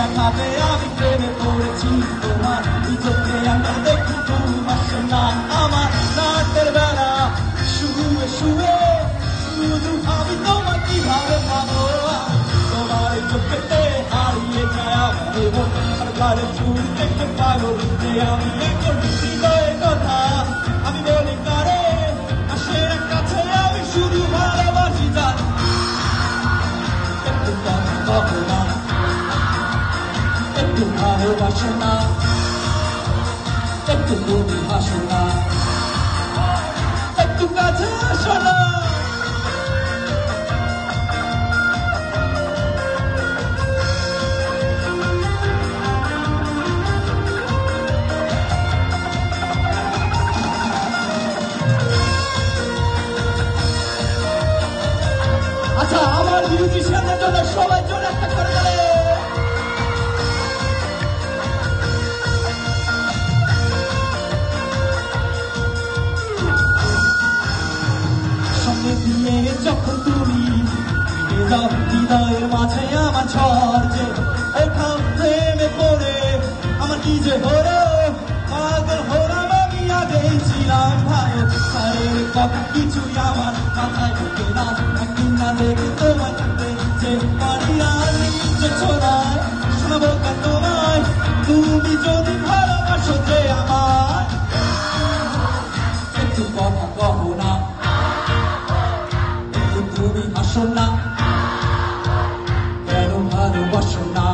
দেখাতে আমি প্রেমে পড়েছি তোমার। নিজেকে আমরা দেখি তোমার না আমার। রাতের বেলা শুয়ে শুয়ে, শুধু ভাবি তোমার কীভাবে পাবো তোমার চোখেতে হারিয়ে যায় আমার জীবন সকালে চুল দেখতে পাগল আমি এখন হৃদয়ের কথা। একটু ভালোবাসো না একটু তুমি হাসো না একটু কাছে আসো না আচ্ছা আমার মিউজিশিয়ানদের জন্য যাও হৃদয়ের মাঝে আমার ঝড় যে ওঠাও প্রেমে পড়ে, আমার কি যে হলো? পাগল হলাম আমি, আগেই ছিলাম ভালো। সারের কথা কিছুই আমার মাথায় ঢোকে না। একদিন না দেখে যে পারি আর যে ছড়ায় শোনাবো কেন তোমায়? তুমি যদি ভালোবাসো যে আমার একটু কথা কহো না। তুমি হাসো astronaut.